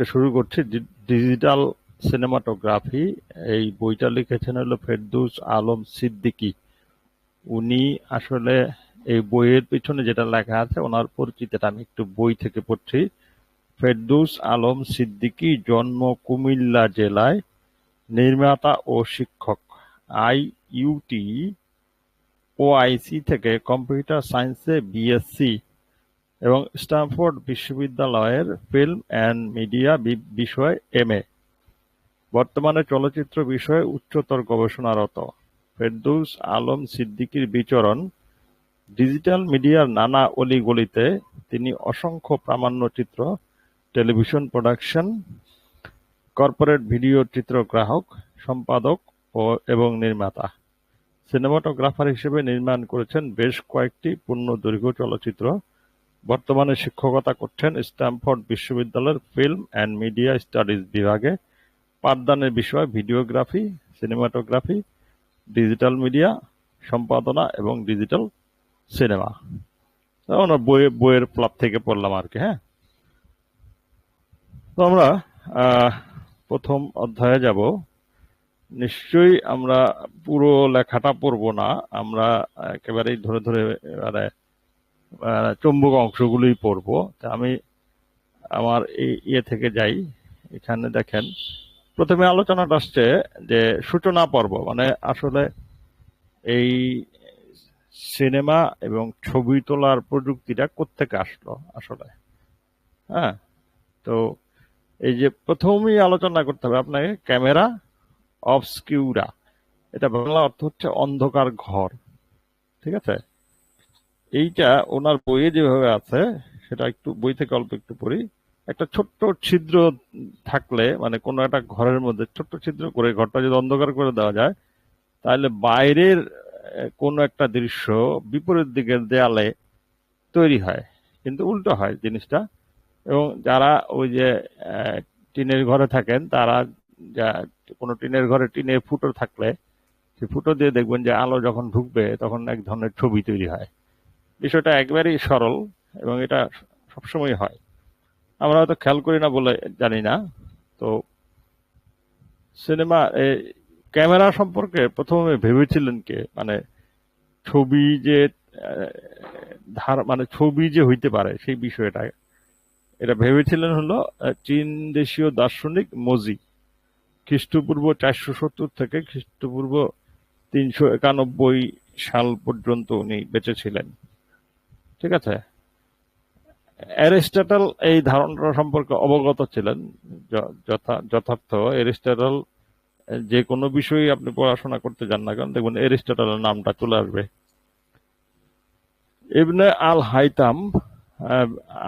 আজকে শুরু করছি ডিজিটাল সিনেমাটোগ্রাফি। এই বইটা লিখেছেন হলো ফেরদৌস আলম সিদ্দিকি। উনি আসলে এই বইয়ের পিছনে যেটা লেখা আছে, ওনার পরিচিতিটা আমি একটু বই থেকে পড়ছি। ফেরদৌস আলম সিদ্দিকি জন্ম কুমিল্লা জেলায়, নির্মাতা ও শিক্ষক। আই ইউটি ওআইসি থেকে কম্পিউটার সায়েন্সে বিএসসি এবং স্ট্যানফোর্ড বিশ্ববিদ্যালয়ের ফিল্ম অ্যান্ড মিডিয়া বিষয়ে এমএ। বর্তমানে চলচ্চিত্র বিষয়ে উচ্চতর গবেষণারত। ফেরদৌস আলম সিদ্দিকীর বিচরণ ডিজিটাল মিডিয়ার নানা অলি-গলিতে তিনি অসংখ্য প্রামাণ্যচিত্র, টেলিভিশন প্রোডাকশন, কর্পোরেট ভিডিও চিত্রগ্রাহক, সম্পাদক ও এবং নির্মাতা। সিনেমাটোগ্রাফার হিসেবে নির্মাণ করেছেন বেশ কয়েকটি পূর্ণদৈর্ঘ্য চলচ্চিত্র। বর্তমানে শিক্ষকতা করছেন স্ট্যানফোর্ড বিশ্ববিদ্যালয়ের ফিল্ম অ্যান্ড মিডিয়া স্টাডিজ বিভাগে। পাঠদানের বিষয় ভিডিওগ্রাফি, সিনেমাটোগ্রাফি, ডিজিটাল মিডিয়া, সম্পাদনা এবং ডিজিটাল সিনেমা। ওনার বইয়ে বইয়ের প্লাব থেকে পড়লাম আর কি হ্যাঁ? তো আমরা প্রথম অধ্যায়ে যাব। নিশ্চয়ই আমরা পুরো লেখাটা পড়ব না। আমরা একেবারেই ধরে ধরে মানে চুম্বক অংশগুলোই পড়ব তা আমি আমার এই ইয়ে থেকে যাই। এখানে দেখেন, প্রথমে আলোচনাটা আসছে যে সূচনা পর্ব মানে আসলে এই সিনেমা এবং ছবি তোলার প্রযুক্তিটা কোত্থেকে আসলো আসলে। হ্যাঁ তো এই যে প্রথমেই আলোচনা করতে হবে আপনাকে, ক্যামেরা অবস্কিউরা। এটা বাংলা অর্থ হচ্ছে অন্ধকার ঘর। ঠিক আছে? এইটা ওনার বইয়ে যেভাবে আছে, সেটা একটু, বই থেকে অল্প একটু পড়ি। একটা ছোট্ট ছিদ্র থাকলে মানে কোনো একটা ঘরের মধ্যে ছোট্ট ছিদ্র করে, ঘরটা যদি অন্ধকার করে দেওয়া যায়, তাহলে বাইরের কোনো একটা দৃশ্য বিপরীত দিকের দেয়ালে তৈরি হয়। কিন্তু উল্টো হয় জিনিসটা। এবং যারা ওই যে টিনের ঘরে থাকেন, তারা যা, কোনো টিনের ঘরে টিনের ফুটো থাকলে, সে ফুটো দিয়ে দেখবেন যে আলো যখন ঢুকবে, তখন এক ধরনের ছবি তৈরি হয়। বিষয়টা একবারেই সরল এবং এটা সবসময় হয়। আমরা হয়তো খেয়াল করি না বলে জানি না। তো সিনেমা ক্যামেরা সম্পর্কে প্রথমে ভেবেছিলেন কে? মানে ছবি যে ধার মানে ছবি যে হইতে পারে সেই বিষয়টা। এটা ভেবেছিলেন হলো চীন দেশীয় দার্শনিক মজি। খ্রিস্টপূর্ব চারশো সত্তর থেকে খ্রিস্টপূর্ব তিনশো একানব্বই সাল পর্যন্ত উনি বেঁচে ছিলেন। ঠিক আছে? অ্যারিস্টটল এই ধারণাটা সম্পর্কে অবগত ছিলেন যথার্থ। অ্যারিস্টটল, যে কোনো বিষয়ে আপনি পড়াশোনা করতে যান না কেন দেখবেন অ্যারিস্টটলের নামটা চলে আসবে। ইবনে আল হাইতাম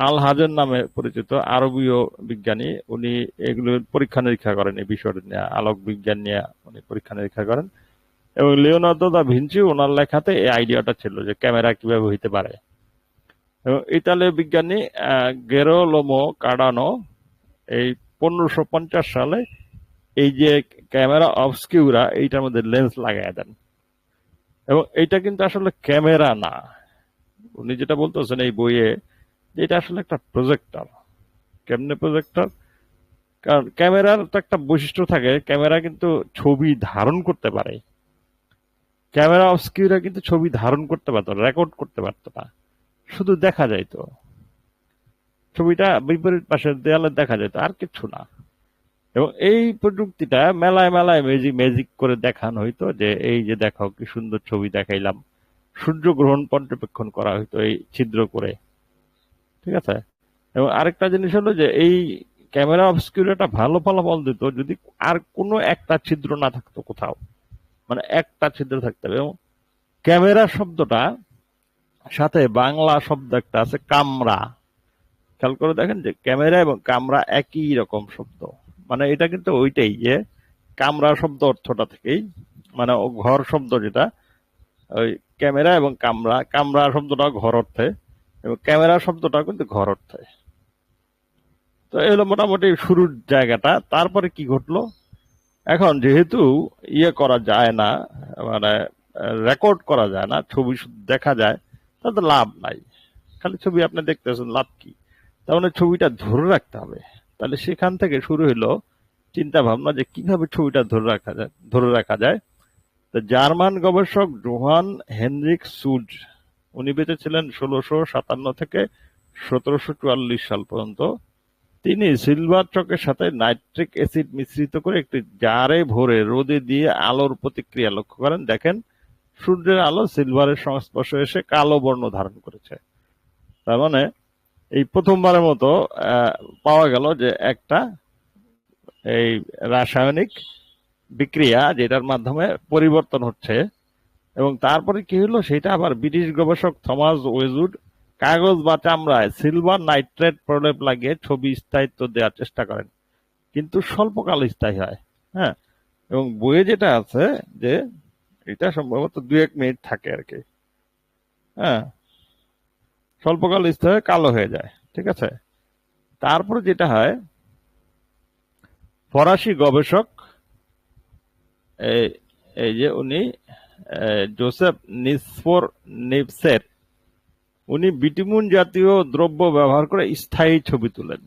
আল হাজের নামে পরিচিত আরবীয় বিজ্ঞানী, উনি এগুলো পরীক্ষা নিরীক্ষা করেন এই বিষয়টা নিয়ে, আলোক বিজ্ঞান নিয়ে উনি পরীক্ষা নিরীক্ষা করেন। এবং লিওনার্দো দা ভিঞ্চি ওনার লেখাতে এই আইডিয়াটা ছিল যে ক্যামেরা কীভাবে হইতে পারে। এবং ইতালীয় বিজ্ঞানী গেরোলোমো কাডানো এই পনেরোশো পঞ্চাশ সালে এই যে ক্যামেরা অবস্কিউরা এইটার মধ্যে লেন্স লাগাই দেন। এবং এইটা কিন্তু আসলে ক্যামেরা না। উনি যেটা বলতেছেন এই বইয়ে, যে এটা আসলে একটা প্রজেক্টর কেমনে প্রজেক্টর কারণ ক্যামেরার তো একটা বৈশিষ্ট্য থাকে, ক্যামেরা কিন্তু ছবি ধারণ করতে পারে। ক্যামেরা অবস্কিউরা কিন্তু ছবি ধারণ করতে পারতো রেকর্ড করতে পারতো না। শুধু দেখা যাইতো। ছবিটা বিপরীত পাশের দেয়ালে দেখা যেত, আর কিছু না। এবং এই প্রযুক্তিটা মেলায় মেলায় ম্যাজিক ম্যাজিক করে দেখানো হইতো যে, এই যে দেখো কি সুন্দর ছবি দেখাইলাম। সূর্যগ্রহণ পর্যবেক্ষণ করা হইতো এই ছিদ্র করে। ঠিক আছে? এবং আরেকটা জিনিস হলো যে, এই ক্যামেরা অবস্কিউরিটা ভালো ফলাফল দিত যদি আর কোনো একটা ছিদ্র না থাকতো কোথাও। মানে একটা ছিদ্র থাকতে হবে। এবং ক্যামেরা শব্দটা সাথে বাংলা শব্দ একটা আছে, কামরা। খেয়াল করে দেখেন যে ক্যামেরা এবং কামরা একই রকম শব্দ। মানে এটা কিন্তু ওইটাই যে কামরা শব্দ অর্থটা থেকেই মানে ঘর শব্দ যেটা, ওই ক্যামেরা এবং কামরা কামরা শব্দটা ঘর অর্থে এবং ক্যামেরা শব্দটা কিন্তু ঘর অর্থে। তো এগুলো মোটামুটি শুরুর জায়গাটা, তারপরে কি ঘটলো? এখন যেহেতু ইয়ে করা যায় না মানে রেকর্ড করা যায় না, ছবি দেখা যায় তাতে লাভ নাই। খালি ছবি আপনি দেখতেছেন, লাভ কি? তার মানে ছবিটা ধরে রাখতে হবে। তাহলে সেখান থেকে শুরু হলো চিন্তা ভাবনা যে কীভাবে ছবিটা ধরে রাখা যায়, ধরে রাখা যায়। তো জার্মান গবেষক জোহান হেনরিক সুজ, উনি বেঁচে ছিলেন ষোলোশো সাতান্ন থেকে সতেরোশো চুয়াল্লিশ সাল পর্যন্ত। তিনি সিলভার চকের সাথে নাইট্রিক অ্যাসিড মিশ্রিত করে একটি জারে ভরে রোদে দিয়ে আলোর প্রতিক্রিয়া লক্ষ্য করেন। দেখেন সূর্যের আলো সিলভারের সংস্পর্শে এসে কালো বর্ণ ধারণ করেছে। তার মানে এই প্রথমবারের মতো পাওয়া গেল যে একটা এই রাসায়নিক বিক্রিয়া যেটার মাধ্যমে পরিবর্তন হচ্ছে এবং তারপরে কি হলো, সেটা আবার ব্রিটিশ গবেষক থমাস ওয়েজুড কাগজ বা চামড়ায় সিলভার নাইট্রেট প্রলেপ লাগিয়ে ছবি স্থায়িত্ব দেওয়ার চেষ্টা করেন। কিন্তু স্বল্পকাল স্থায়ী হয় হ্যাঁ? এবং বইয়ে যেটা আছে যে এটা সম্ভবত দু এক মিনিট থাকে আর কি। হ্যাঁ। স্বল্পকাল স্থায়ী কালো হয়ে যায়, ঠিক আছে? তারপরে যেটা হয়, ফরাসি গবেষক, এই যে উনি জোসেফ নিসফোর নিপসের, উনি বিটিমুন জাতীয় দ্রব্য ব্যবহার করে স্থায়ী ছবি তুলেন।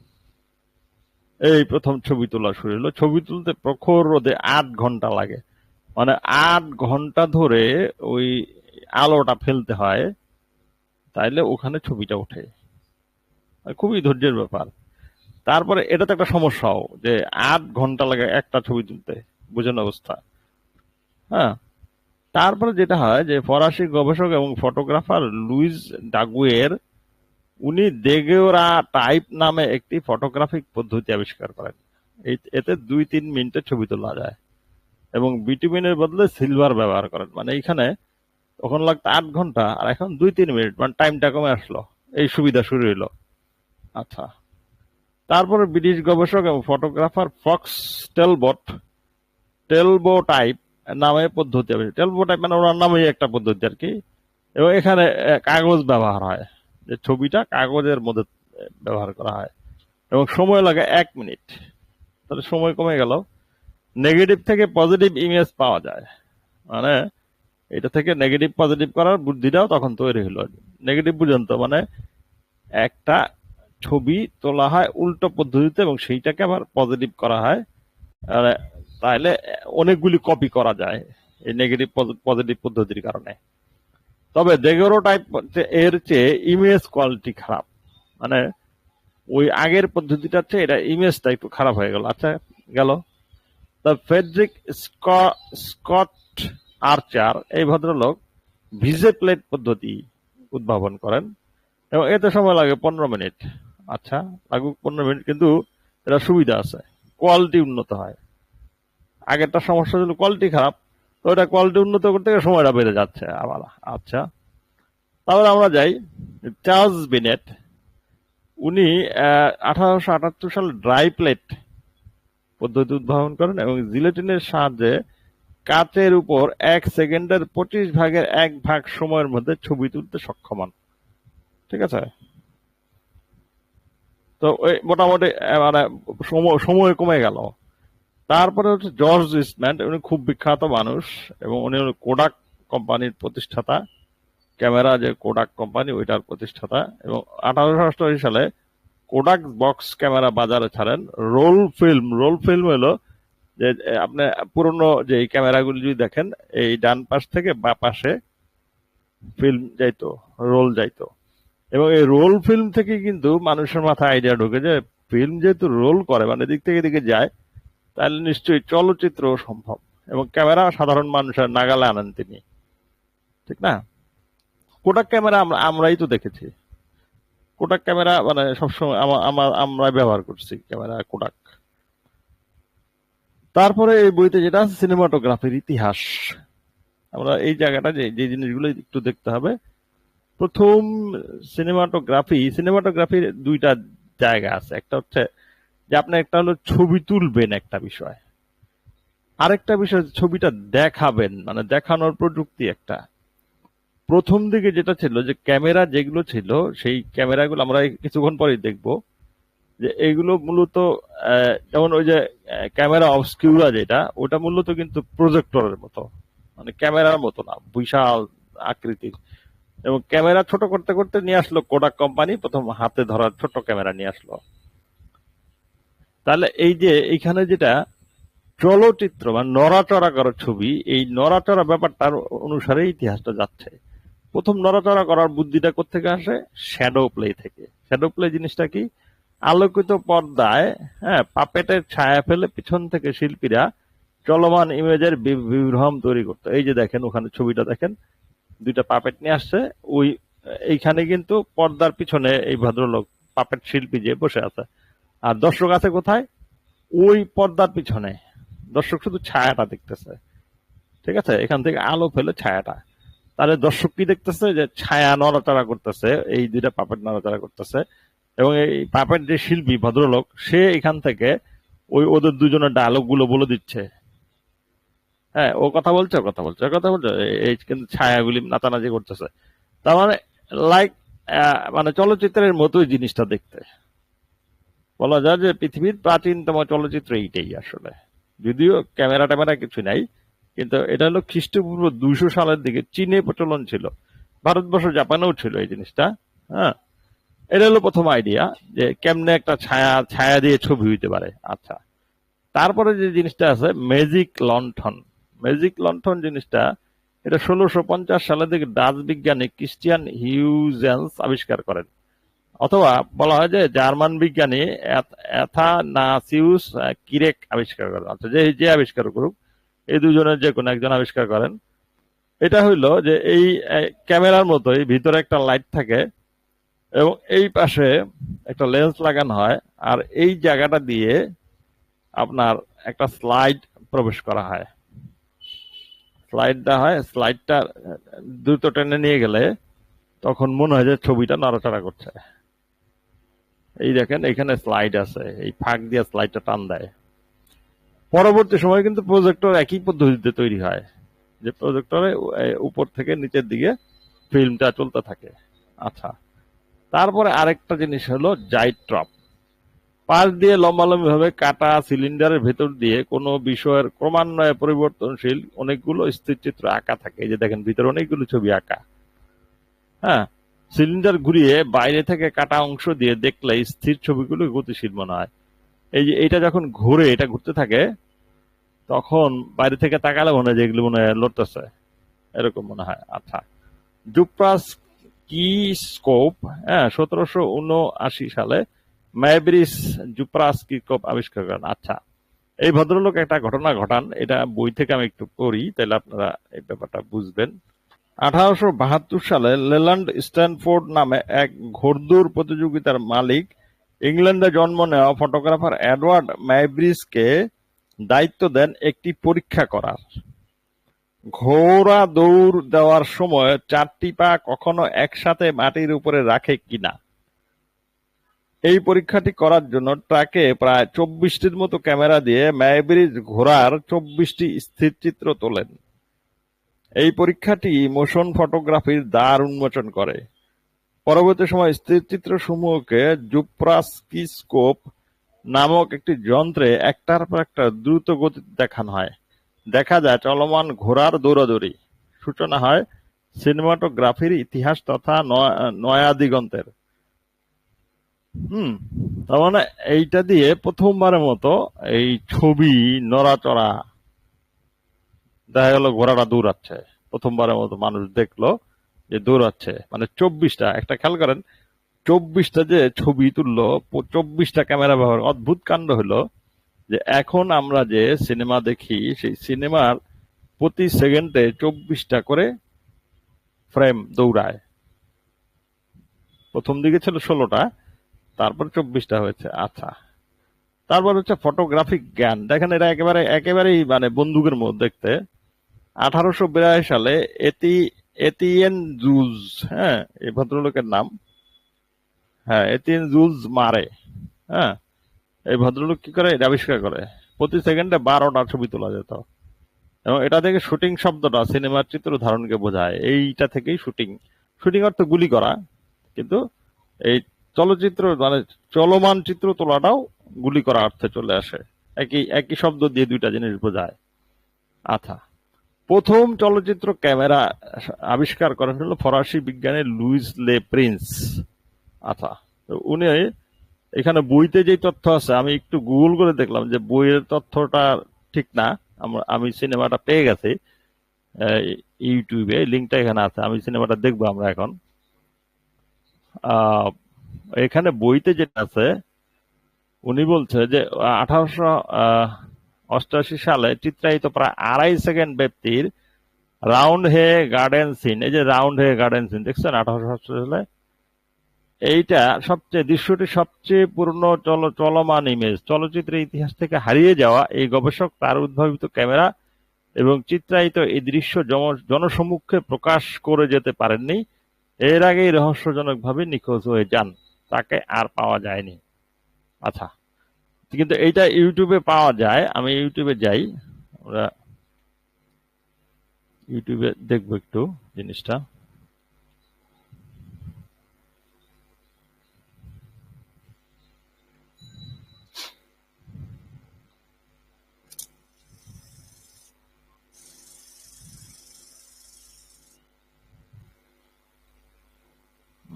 এই প্রথম ছবি তোলা শুরু হলো। ছবি তুলতে প্রখর রোদে আট ঘণ্টা লাগে। মানে আট ঘণ্টা ধরে ওই আলোটা ফেলতে হয়, তাইলে ওখানে ছবিটা ওঠে। খুবই ধৈর্যের ব্যাপার। তারপরে এটা তো একটা সমস্যাও, যে আট ঘণ্টা লাগে একটা ছবি তুলতে, বুঝেন অবস্থা। হ্যাঁ? তারপরে যেটা হয় যে ফরাসি গবেষক এবং ফটোগ্রাফার লুইস ডাগুয়ের, উনি দেগেওরা টাইপ নামে একটি ফটোগ্রাফিক পদ্ধতি আবিষ্কার করেন। এতে দুই তিন মিনিটের ছবি তোলা যায়। এবং বিটুমিনের বদলে সিলভার ব্যবহার করেন। মানে এখানে তখন লাগতো আট ঘণ্টা, আর এখন দুই তিন মিনিট মানে টাইমটা কমে আসলো। এই সুবিধা শুরু হইল। আচ্ছা। তারপরে ব্রিটিশ গবেষক এবং photographer Fox Talbot talbotype নামে পদ্ধতি টেলবো টাইপ মানে ওনার নামেই একটা পদ্ধতি আর কি। এবং এখানে কাগজ ব্যবহার হয়। যে ছবিটা কাগজের মধ্যে ব্যবহার করা হয়। এবং সময় লাগে এক মিনিট। তাহলে সময় কমে গেল। নেগেটিভ থেকে পজিটিভ ইমেজ পাওয়া যায়। মানে এটা থেকে নেগেটিভ পজিটিভ করার বুদ্ধিটাও তখন তৈরি হলো। নেগেটিভ পর্যন্ত মানে একটা ছবি তোলা হয় উল্টো পদ্ধতিতে এবং সেইটাকে আবার পজিটিভ করা হয়। আর তাহলে অনেকগুলি কপি করা যায় এই নেগেটিভ পজিটিভ পদ্ধতির কারণে। তবে দেগেরো টাইপের চেয়ে ইমেজ কোয়ালিটি খারাপ। মানে ওই আগের পদ্ধতিটার চেয়ে এটা ইমেজটা একটু খারাপ হয়ে গেল। আচ্ছা গেল। দ্য ফেডরিক স্কট আর্চার এই ভদ্রলোক ভিজে প্লেট পদ্ধতি উদ্ভাবন করেন। এবং এতে সময় লাগে পনেরো মিনিট। আচ্ছা লাগুক পনেরো মিনিট, কিন্তু এটা সুবিধা আছে। কোয়ালিটি উন্নত হয়। আগেরটা সমস্যা ছিল কোয়ালিটি খারাপ, তো এটা কোয়ালিটি উন্নত করতে গেলে সময়টা বেড়ে যাচ্ছে আবার। আচ্ছা তারপরে আমরা যাই। চার্লস বিনেট, উনি আঠারোশো আটাত্তর সালে ড্রাই প্লেট পদ্ধতি উদ্ভাবন করেন এবং জিলেটিনের সাহায্যে কাচের উপর এক সেকেন্ডের পঁচিশ ভাগের এক ভাগ সময়ের মধ্যে ছবি তুলতে সক্ষম হন। ঠিক আছে? তো ওই মোটামুটি মানে সময় কমে গেল। তারপরে হচ্ছে জর্জ ইস্টম্যান, উনি খুব বিখ্যাত মানুষ এবং উনি কোডাক কোম্পানির প্রতিষ্ঠাতা, ক্যামেরা যে কোডাক কোম্পানি, ওইটার প্রতিষ্ঠাতা এবং আঠারোশো অষ্টআশি সালে কোডাক বক্স ক্যামেরা বাজারে ছাড়েন। রোল ফিল্ম রোল ফিল্ম হলো যে আপনি পুরনো যে ক্যামেরাগুলি যদি দেখেন, এই ডান পাশ থেকে বা পাশে ফিল্ম যাইতো রোল যাইতো। এবং এই রোল ফিল্ম থেকে কিন্তু মানুষের মাথায় আইডিয়া ঢোকে যে ফিল্ম যেহেতু রোল করে মানে দিক থেকে দিকে যায়, তাহলে নিশ্চয়ই চলচ্চিত্র সম্ভব। এবং ক্যামেরা সাধারণ মানুষের নাগালে আনেন তিনি। ঠিক না? কোটাক ক্যামেরা আমরা, আমরাই তো দেখেছি। কোটাক ক্যামেরা মানে সবসময় আমা- আমার আমরা ব্যবহার করছি ক্যামেরা কোটাক তারপরে এই বইতে যেটা আছে সিনেমাটোগ্রাফির ইতিহাস। আমরা এই জায়গাটা যে যে জিনিসগুলো একটু দেখতে হবে। প্রথম সিনেমাটোগ্রাফি সিনেমাটোগ্রাফির দুইটা জায়গা আছে। একটা হচ্ছে যে আপনি একটা হলো ছবি তুলবেন একটা বিষয়। আরেকটা বিষয় ছবিটা দেখাবেন মানে দেখানোর প্রযুক্তি একটা। প্রথম দিকে যেটা ছিল, যে ক্যামেরা যেগুলো ছিল, সেই ক্যামেরাগুলো আমরা কিছুক্ষণ পরেই দেখব। যে এগুলো মূলত যেমন ওই যে ক্যামেরা অবস্কিউরা যেটা, ওটা মূলত কিন্তু প্রজেক্টরের মতো। মানে ক্যামেরার মতো না, বিশাল আকৃতির। এবং ক্যামেরা ছোট করতে করতে নিয়ে আসলো কোডাক কোম্পানি প্রথম হাতে ধরার ছোট ক্যামেরা নিয়ে আসলো। তাহলে এই যে, এইখানে যেটা, চলচ্চিত্র বা নড়াচড়া করার ছবি, এই নড়াচড়া ব্যাপারটার অনুসারে ইতিহাসটা যাচ্ছে। প্রথম নড়াচড়া করার বুদ্ধিটা কোথেকে আসে? শ্যাডো প্লে থেকে। শ্যাডো প্লে জিনিসটা কি? আলোকিত পর্দায় হ্যাঁ পাপেটের ছায়া ফেলে পিছন থেকে শিল্পীরা চলমান ইমেজের বিভ্রম তৈরি করতো। এই যে দেখেন, ওখানে ছবিটা দেখেন, দুইটা পাপেট নিয়ে আসছে। ওই, এইখানে কিন্তু পর্দার পিছনে এই ভদ্রলোক, পাপেট শিল্পী যে বসে আছে। আর দর্শক আছে কোথায়? ওই পর্দার পিছনে। দর্শক শুধু ছায়াটা দেখতেছে। ঠিক আছে? এখান থেকে আলো ফেলে ছায়াটা। তাহলে দর্শক কি দেখতেছে যে ছায়া নড়াচড়া করতেছে, এই দুইটা পাপেট নড়াচড়া করতেছে, এবং এই পাপেট যে শিল্পী, ভদ্রলোক, সে এখান থেকে ওই ওদের দুজনের ডায়লগগুলো বলে দিচ্ছে। হ্যাঁ ও কথা বলছে কথা বলছে কথা বলছে এই- এই কিন্তু ছায়াগুলি নাচানাচি করতেছে। তার মানে লাইক মানে চলচ্চিত্রের মতোই জিনিসটা দেখতে। বলা যায় যে পৃথিবীর প্রাচীনতম চলচ্চিত্র এইটাই আসলে। যদিও ক্যামেরা ট্যামেরা কিছু নাই কিন্তু এটা হলো খ্রিস্টপূর্ব দুইশো সালের দিকে চীনে প্রচলন ছিল। ভারতবর্ষ জাপানেও ছিল এই জিনিসটা হ্যাঁ? এটা হলো প্রথম আইডিয়া যে কেমনে একটা ছায়া ছায়া দিয়ে ছবি হইতে পারে। আচ্ছা তারপরে যে জিনিসটা আছে ম্যাজিক লণ্ঠন। ম্যাজিক লণ্ঠন জিনিসটা, এটা ষোলোশো পঞ্চাশ সালের দিকে ডাচ বিজ্ঞানী ক্রিস্টিয়ান হিউজেন্স আবিষ্কার করেন। অথবা বলা হয় যে জার্মান বিজ্ঞানী অ্যাথানাসিউস কিরেক আবিষ্কার করেন। আচ্ছা যে যে আবিষ্কার করুক এই দুজনের যে কোনো একজন আবিষ্কার করেন। এটা হইল যে এই ক্যামেরার মতোই ভিতরে একটা লাইট থাকে এবং এই পাশে একটা লেন্স লাগানো হয় আর এই জায়গাটা দিয়ে আপনার একটা স্লাইড প্রবেশ করা হয়। স্লাইডটা হয়, স্লাইডটা দ্রুত টেনে নিয়ে গেলে তখন মনে হয় যে ছবিটা নড়াচড়া করছে। এই দেখেন, এখানে স্লাইড আছে, এই ফাঁক দিয়ে স্লাইডটা টান দেয়। পরবর্তী সময় কিন্তু প্রজেক্টর একই পদ্ধতিতে তৈরি হয়, যে প্রজেক্টরে উপর থেকে নিচের দিকে ফিল্মটা চলতে থাকে। আচ্ছা তারপরে আরেকটা জিনিস হলো জাইট্রপ পাশ দিয়ে লম্বালম্বি ভাবে কাটা সিলিন্ডারের ভেতর দিয়ে কোনো বিষয়ের ক্রমান্বয়ে পরিবর্তনশীল অনেকগুলো স্থির চিত্র আঁকা থাকে। এই যে দেখেন, ভিতরে অনেকগুলো ছবি আঁকা। হ্যাঁ সিলিন্ডার ঘুরিয়ে বাইরে থেকে কাটা অংশ দিয়ে দেখলে স্থির ছবিগুলো গতিশীল মনে হয়। এই যে এটা যখন ঘুরে, এটা ঘুরতে থাকে তখন বাইরে থেকে তাকালে মনে হয় যে এগুলো মনে হয় লড়তেছে। এরকম মনে হয়। আচ্ছা। ডুপ্রাস কি স্কোপ হ্যাঁ সতেরোশো উনআশি সালে ম্যাব্রিস জুপ্রাস কি স্কোপ আবিষ্কার করেন। আচ্ছা। এই ভদ্রলোক একটা ঘটনা ঘটান। এটা বই থেকে আমি একটু পড়ি, তাহলে আপনারা এই ব্যাপারটা বুঝবেন। আঠারোশো বাহাত্তর সালে লেল্যান্ড স্ট্যানফোর্ড নামে এক ঘোড়দৌড় প্রতিযোগিতার মালিক ইংল্যান্ডে জন্ম নেওয়া ফটোগ্রাফার এডওয়ার্ড ম্যাব্রিসকে দায়িত্ব দেন একটি পরীক্ষা করার। ঘোড়া দৌড় দেওয়ার সময় চারটি পা কখনো একসাথে মাটির উপরে রাখে কিনা? এই পরীক্ষাটি করার জন্য ট্রাকে প্রায় চব্বিশটির মতো ক্যামেরা দিয়ে ম্যাব্রিজ ঘোড়ার চব্বিশটি স্থিরচিত্র তোলেন। এই পরীক্ষাটি মোশন ফটোগ্রাফির দ্বার উন্মোচন করে। পরবর্তী সময় স্থিরচিত্র সমূহকে জুপ্রাস্কিস্কোপ নামক একটি যন্ত্রে একটার পর একটা দ্রুত গতিতে দেখানো হয়। দেখা যায় চলমান ঘোড়ার দৌড়াদৌড়ি। সূচনা হয় সিনেমাটোগ্রাফির ইতিহাস তথা নয়া দিগন্তের। হুম, তার মানে এইটা দিয়ে প্রথমবারের মতো এই ছবি নড়াচড়া দেখা গেল ঘোড়াটা দৌড়াচ্ছে। প্রথমবারের মতো মানুষ দেখল যে দৌড়াচ্ছে। মানে চব্বিশটা, একটা খেয়াল করেন চব্বিশটা যে ছবি তুললো চব্বিশটা ক্যামেরা ব্যবহার, অদ্ভুত কাণ্ড হলো যে এখন আমরা যে সিনেমা দেখি, সেই সিনেমার প্রতি সেকেন্ডে চব্বিশটা করে ফ্রেম দৌড়ায়। প্রথম দিকে ছিল ষোলোটা, তারপর চব্বিশটা হয়েছে। আচ্ছা তারপর হচ্ছে ফটোগ্রাফিক জ্ঞান। দেখেন এটা একেবারে, একেবারেই মানে বন্দুকের মধ্যে দেখতে। আঠারোশো বিরাশি সালে এতি এতিয়েন জুজ হ্যাঁ এই ভদ্রলোকের নাম। হ্যাঁ এতিয়েন জুজ মারে। হ্যাঁ এই ভদ্রলোক কি করে? এটা আবিষ্কার করে। প্রতি সেকেন্ডে বারোটা ছবি তোলা যেত। এবং এটা থেকে শুটিং শব্দটা সিনেমার চিত্র ধারণকে বোঝায়। এইটা থেকেই শুটিং। শুটিং অর্থ গুলি করা। কিন্তু এই চলচ্চিত্র মানে চলমান চিত্র তোলাটাও গুলি করা অর্থে চলে আসে। একই একই শব্দ দিয়ে দুইটা জিনিস বোঝায়। আচ্ছা। প্রথম চলচ্চিত্র ক্যামেরা আবিষ্কার করেন হলো ফরাসি বিজ্ঞানী লুইস লে প্রিন্স। আচ্ছা তো উনি এখানে বইতে যে তথ্য আছে, আমি একটু গুগল করে দেখলাম যে বইয়ের তথ্যটা ঠিক না। আমি সিনেমাটা পেয়ে গেছি ইউটিউবে, লিঙ্কটা এখানে আছে, আমি সিনেমাটা দেখব আমরা এখন। এখানে বইতে যেটা আছে, উনি বলছে যে আঠারোশো অষ্টাশি সালে চিত্রায়িত প্রায় আড়াই সেকেন্ড ব্যক্তির রাউন্ড হে গার্ডেন সিন, এই যে রাউন্ড হে গার্ডেন সিন, দেখছেন? আঠারোশো সালে এইটা সবচেয়ে, দৃশ্যটি সবচেয়ে পুরনো চল, চলমান ইমেজ চলচ্চিত্রের ইতিহাস থেকে হারিয়ে যাওয়া এই গবেষক, তার উদ্ভাবিত ক্যামেরা এবং চিত্রায়িত এই দৃশ্য জনসমক্ষে প্রকাশ করে যেতে পারেননি। এর আগেই রহস্যজনকভাবে নিখোঁজ হয়ে যান। তাকে আর পাওয়া যায়নি। আচ্ছা কিন্তু এইটা ইউটিউবে পাওয়া যায়। আমি ইউটিউবে যাই। আমরা ইউটিউবে দেখব একটু জিনিসটা।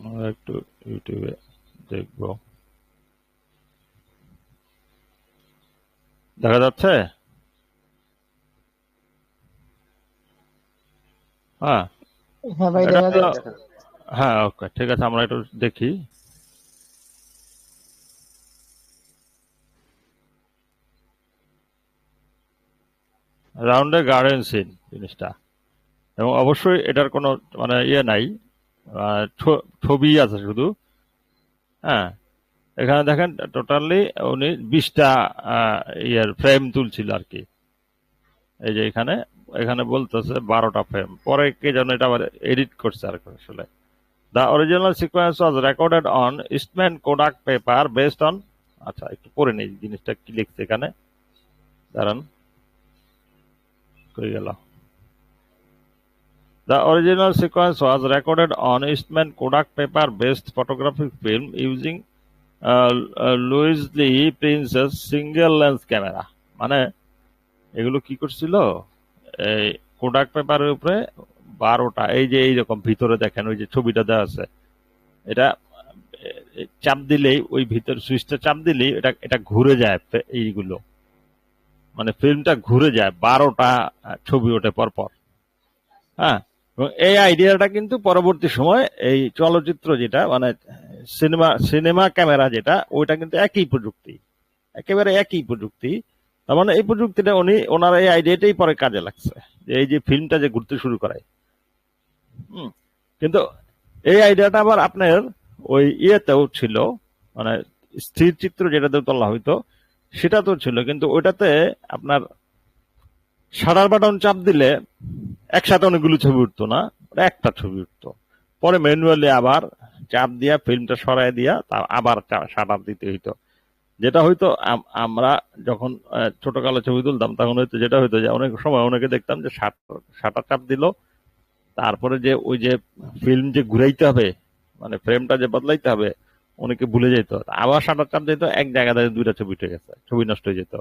আমরা একটু ইউটিউবে দেখব। দেখা যাচ্ছে? হ্যাঁ। হ্যাঁ হ্যাঁ ওকে ঠিক আছে আমরা একটু দেখি। রাউন্ডে গার্ডেন সিন জিনিসটা। এবং অবশ্যই এটার কোনো মানে ইয়ে নাই। ছবি আছে শুধু। হ্যাঁ এখানে দেখেন টোটালি উনি বিশটা ইয়ের ফ্রেম তুলছিল আর কি। এই যে এখানে এখানে বলতেছে বারোটা ফ্রেম পরে কে যেন এটা আবার এডিট করছে আর আসলে। The original sequence was recorded on Eastman Kodak paper based on আচ্ছা একটু পড়ে নেই, জিনিসটা কি লিখছে এখানে? দাঁড়ান, কই গেল? The original sequence was recorded on Eastman Kodak paper-based photographic film using uh, uh, Louis Lee Prince's single lens camera. মানে এগুলো কি করছিল এই কোডাক পেপারের উপরে বারোটা এই যে এইরকম ভিতরে দেখেন ওই যে ছবিটা দেওয়া আছে এটা চাপ দিলেই ওই ভিতর সুইচটা চাপ দিলেই এটা এটা ঘুরে যায় এইগুলো মানে ফিল্মটা ঘুরে যায় বারোটা ছবি ওঠে পরপর হ্যাঁ এবং এই আইডিয়াটা কিন্তু পরবর্তী সময় এই চলচ্চিত্র যেটা মানে সিনেমা সিনেমা ক্যামেরা যেটা, ওইটা কিন্তু একই প্রযুক্তি। একেবারে একই প্রযুক্তি। তার মানে এই প্রযুক্তিটা উনি, ওনার এই আইডিয়াটাই পরে কাজে লাগছে, যে এই যে ফিল্মটা যে ঘুরতে শুরু করায় কিন্তু এই আইডিয়াটা আবার আপনার ওই ইয়েতেও ছিল মানে স্থির চিত্র যেটাতে তোলা হইতো সেটা তো ছিল। কিন্তু ওইটাতে আপনার শাটার বাটন চাপ দিলে একসাথে অনেকগুলো ছবি উঠতো না একটা ছবি উঠতো। পরে ম্যানুয়ালি আবার চাপ দিয়া ফিল্মটা সরাই দিয়া তার আবার শাটার দিতে হইতো। যেটা হয়তো আমরা যখন ছোটকালে ছবি তুলতাম, তখন হয়তো যেটা হইতো যে অনেক সময় অনেকে দেখতাম যে শাটার চাপ দিল, তারপরে যে ওই যে ফিল্ম যে ঘুরাইতে হবে মানে ফ্রেমটা যে বদলাইতে হবে, অনেকে ভুলে যেত আবার শাটার চাপ দিত, এক জায়গা থেকে দুইটা ছবি উঠে গেছে, ছবি নষ্ট হয়ে যেত।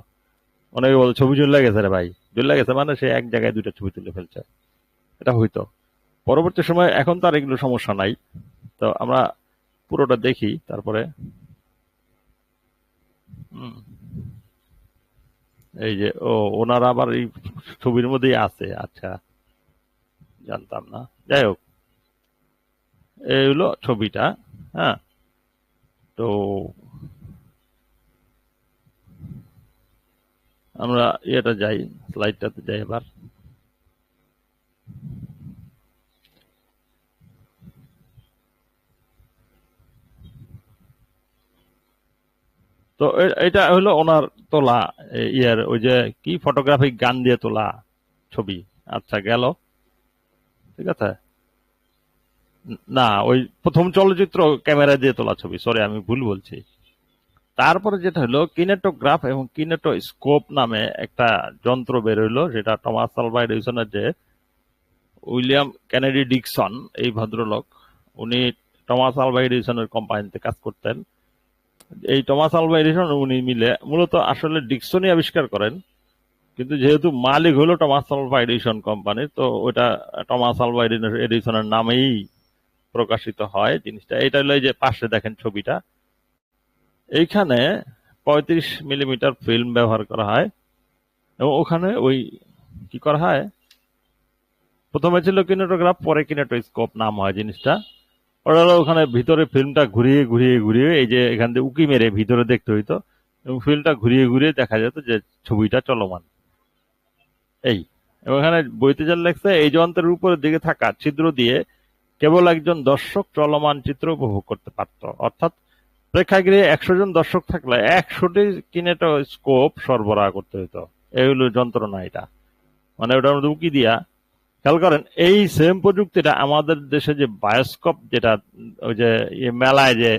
অনেকে বলে, ছবি চলে গেছে রে ভাই। চলে গেছে মানে সে এক জায়গায় দুইটা ছবি তুলে ফেলছে। এটা হইতো। পরবর্তী সময় এখন তার এগুলো সমস্যা নাই। তো আমরা পুরোটা দেখি, তারপরে এই যে, ও, ওনার আবার এই ছবির মধ্যেই আছে। আচ্ছা জানতাম না। যাই হোক, এই হলো ছবিটা হ্যাঁ। তো আমরা ইয়েটা যাই স্লাইডটাতে যাই এবার। তো এটা হলো ওনার তোলা ইয়ার ওই যে কি ফটোগ্রাফিক গান দিয়ে তোলা ছবি। আচ্ছা গেল। ঠিক আছে? না, ওই প্রথম চলচ্চিত্র ক্যামেরা দিয়ে তোলা ছবি। সরি আমি ভুল বলছি। তারপরে যেটা হলো কিনেটোগ্রাফ এবং কিনেটোস্কোপ নামে একটা যন্ত্র বের হইল, যেটা টমাস আলভা এডিসনের যে উইলিয়াম কেনেডি ডিকসন, এই ভদ্রলোক, উনি টমাস আলভা এডিসনের কোম্পানিতে কাজ করতেন। এই টমাস আলভা এডিসন উনি মিলে মূলত আসলে ডিকসনই আবিষ্কার করেন, কিন্তু যেহেতু মালিক হলো টমাস আলভা এডিসন কোম্পানি তো ওটা টমাস আলভা এডিসন- এডিসনের নামেই প্রকাশিত হয় জিনিসটা। এটা হলো যে পাশে দেখেন ছবিটা। এইখানে পঁয়ত্রিশ মিলিমিটার ফিল্ম ব্যবহার করা হয়। এবং ওখানে ওই কি করা হয়? প্রথমে ছিল কিনেটোগ্রাফ পরে কিনেটোস্কোপ নাম হয় জিনিসটা। ওরা ওখানে ভিতরে ফিল্মটা ঘুরিয়ে ঘুরিয়ে ঘুরিয়ে, এই যে এখান থেকে উকি মেরে ভিতরে দেখতে হইতো। এবং ফিল্মটা ঘুরিয়ে ঘুরিয়ে দেখা যেত যে ছবিটা চলমান। এই। এবং এখানে বইতে যা লেখছে, এই যন্ত্রের উপরের দিকে থাকা ছিদ্র দিয়ে কেবল একজন দর্শক চলমান চিত্র উপভোগ করতে পারত। অর্থাৎ প্রেক্ষাগৃহে একশো জন দর্শক থাকলে একশোটি কিনেটোস্কোপ সরবরাহ করতে হইতো। এই হলো যন্ত্রণা এটা। মানে ওটার মধ্যে উকি দিয়া। খেয়াল করেন, এই সেম প্রযুক্তিটা আমাদের দেশে যে বায়োস্কোপ যেটা, ওই যে মেলায় যে,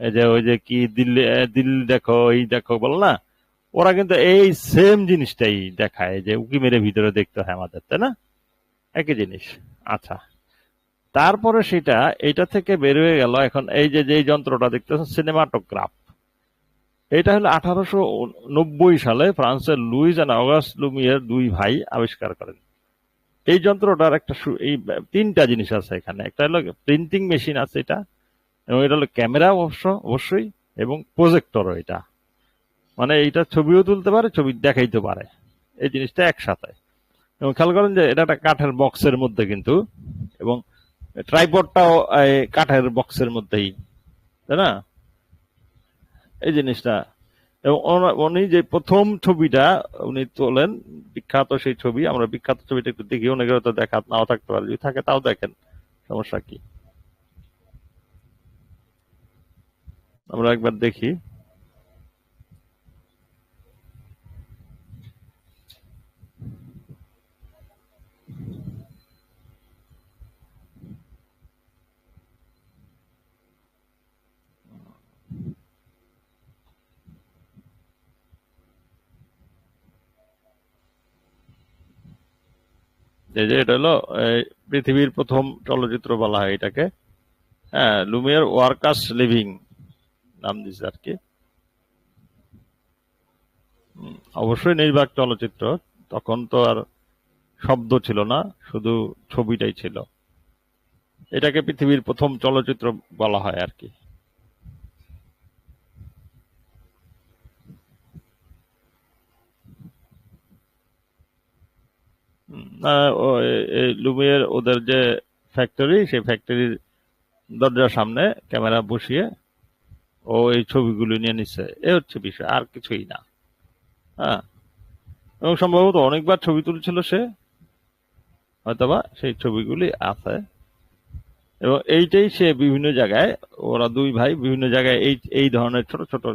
এই যে ওই যে কি দিল্লি দিল্লি দেখো, এই দেখো বল না, ওরা কিন্তু এই সেম জিনিসটাই দেখায়, যে উকি মেরে ভিতরে দেখতে হয় আমাদের, তাই না? একই জিনিস। আচ্ছা। তারপরে সেটা এটা থেকে বের হয়ে গেল এখন এই যে যে যন্ত্রটা দেখতেছেন সিনেমাটোগ্রাফ এটা হলো আঠারোশো নব্বই সালে ফ্রান্সের লুইস অ্যান্ড অগাস্ট লুমিয়ার দুই ভাই আবিষ্কার করেন। এই যন্ত্রটার একটা এই তিনটা জিনিস আছে এখানে। একটা হলো প্রিন্টিং মেশিন আছে এটা, এবং এটা হলো ক্যামেরা অবশ্য, অবশ্যই, এবং প্রজেক্টরও এটা। মানে এইটা ছবিও তুলতে পারে, ছবি দেখাইতে পারে। এই জিনিসটা একসাথে। এবং খেয়াল করেন যে এটা একটা কাঠের বক্সের মধ্যে কিন্তু, এবং ট্রাইপডটাও কাঠের বক্সের মধ্যেই, তাই না? এই জিনিসটা। এবং উনি যে প্রথম ছবিটা উনি তোলেন, বিখ্যাত সেই ছবি, আমরা বিখ্যাত ছবিটা একটু দেখি, অনেকের হয়তো দেখা, নাও থাকতে পারে, যদি থাকে তাও দেখেন, সমস্যা কি? আমরা একবার দেখি। যে এটা হলো পৃথিবীর প্রথম চলচ্চিত্র বলা হয় এটাকে। হ্যাঁ লুমিয়ার ওয়ার্কাস লিভিং নাম দিছে আর কি। অবশ্যই নির্বাক চলচ্চিত্র, তখন তো আর শব্দ ছিল না, শুধু ছবিটাই ছিল। এটাকে পৃথিবীর প্রথম চলচ্চিত্র বলা হয় আর কি উম, আহ, ও এ- এই লুমিয়ার ওদের যে ফ্যাক্টরি সেই ফ্যাক্টরির দরজার সামনে ক্যামেরা বসিয়ে ও এই ছবিগুলো নিয়ে নিচ্ছে। এ হচ্ছে বিষয়, আর কিছুই না। হ্যাঁ। এবং সম্ভবত অনেকবার ছবি তুলছিল সে, হয়তোবা সেই ছবিগুলি আছে। এবং এইটাই সে বিভিন্ন জায়গায়, ওরা দুই ভাই বিভিন্ন জায়গায় এই এই ধরনের ছোট ছোট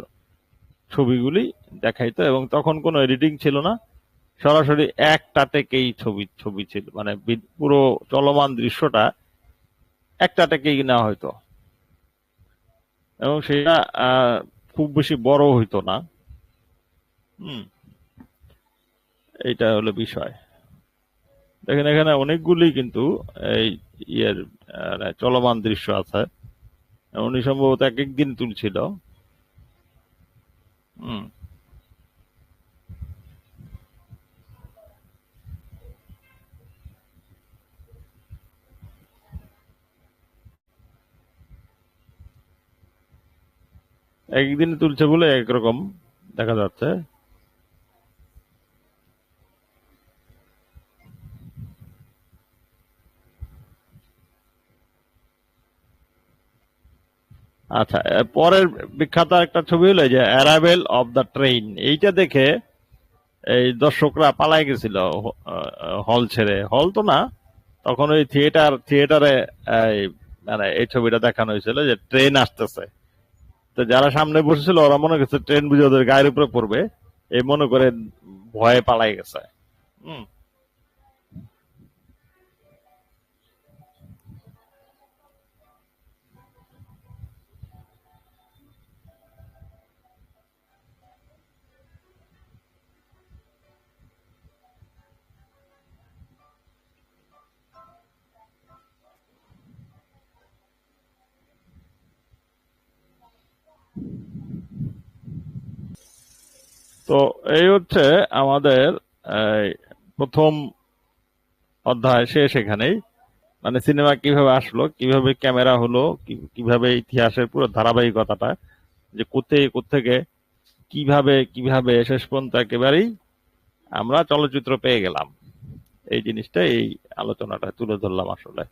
ছবিগুলি দেখাইতো। এবং তখন কোনো এডিটিং ছিল না। সরাসরি একটা টেকেই ছবি ছবি ছিল মানে পুরো চলমান দৃশ্যটা একটা টেকেই নেওয়া হয়তো এবং সেটা খুব বেশি বড় হইতো না। হুম। এইটা হলো বিষয়। দেখেন এখানে অনেকগুলি কিন্তু এই ইয়ের আহ, চলমান দৃশ্য আছে। উনি সম্ভবত এক একদিন তুলছিল। হুম। একদিন তুলছে বলে একরকম দেখা যাচ্ছে। আচ্ছা পরের বিখ্যাত একটা ছবি হলো যে অ্যারাইভেল অফ দ্য ট্রেন এইটা দেখে এই দর্শকরা পালাই গেছিল হল ছেড়ে। হল তো না, তখন ওই থিয়েটার থিয়েটারে মানে এই ছবিটা দেখানো হয়েছিল যে ট্রেন আসতেছে। তো যারা সামনে বসেছিল, ওরা মনে করছে ট্রেন বুঝে ওদের গায়ের উপরে পড়বে। এই মনে করে ভয়ে পালাই গেছে। হুম। তো এই হচ্ছে আমাদের প্রথম অধ্যায় শেষ এখানেই। মানে সিনেমা কীভাবে আসলো, কীভাবে ক্যামেরা হলো কীভাবে ইতিহাসের পুরো ধারাবাহিকতাটা, যে কোথেকে কোথেকে কীভাবে কীভাবে শেষ পর্যন্ত একেবারেই আমরা চলচ্চিত্র পেয়ে গেলাম। এই জিনিসটা এই আলোচনাটা তুলে ধরলাম আসলে।